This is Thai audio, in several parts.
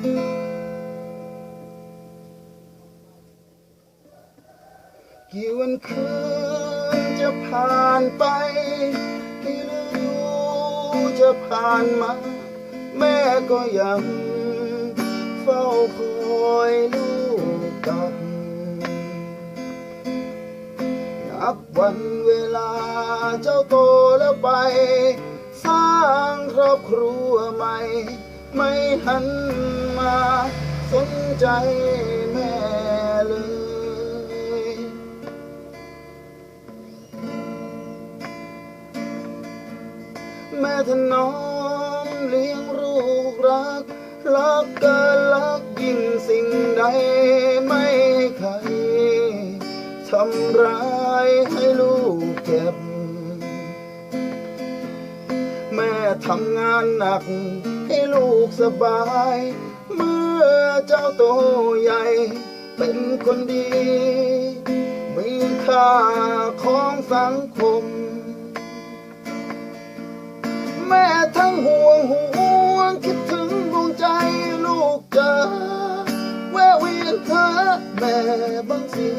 กี่วันคืนจะผ่านไป กี่ฤดูจะผ่านมา แม่ก็ยังเฝ้าคอยลูกกลับ นับวันเวลาเจ้าโตแล้วไป สร้างครอบครัวใหม่ ไม่หันมาสนใจแม่เลย แม่ถนอมเลี้ยงลูกรัก รักเกินรักยิ่งสิ่งใดไม่ให้ใครทำร้ายให้ลูกเจ็บ แม่ทำงานหนัก ให้ลูกสบาย เมื่อเจ้าโตใหญ่ เป็นคนดี มีค่าของสังคม แม่ทั้งห่วงห่วงคิดถึงดวงใจลูกจ๋าแวะเวียนหาแม่บางสี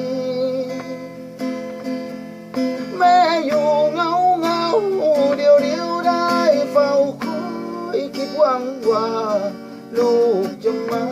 แม่อยู่เงาเงา หวังว่าลูกจะมา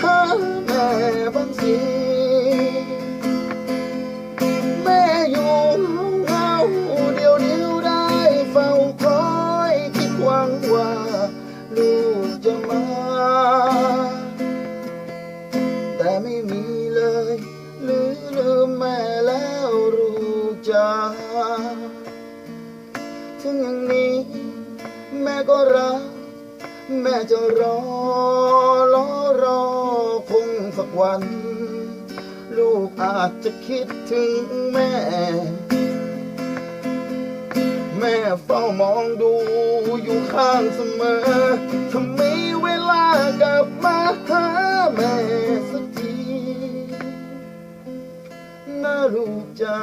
เวียนหาแม่บางสีแม่อยู่เงาเดียวเดียวได้เฝ้าคอยคิดหวังว่าลูกจะมา แต่ไม่มีเลยหรือลืมแม่แล้วลูกจ๋าถึงอย่างนี้แม่ก็รัก แม่จะรอรอรอคงสักวัน ลูกอาจจะคิดถึงแม่ แม่เฝ้ามองดูอยู่ข้างเสมอถ้ามีเวลากลับมาหาแม่สักทีนะลูกจ้า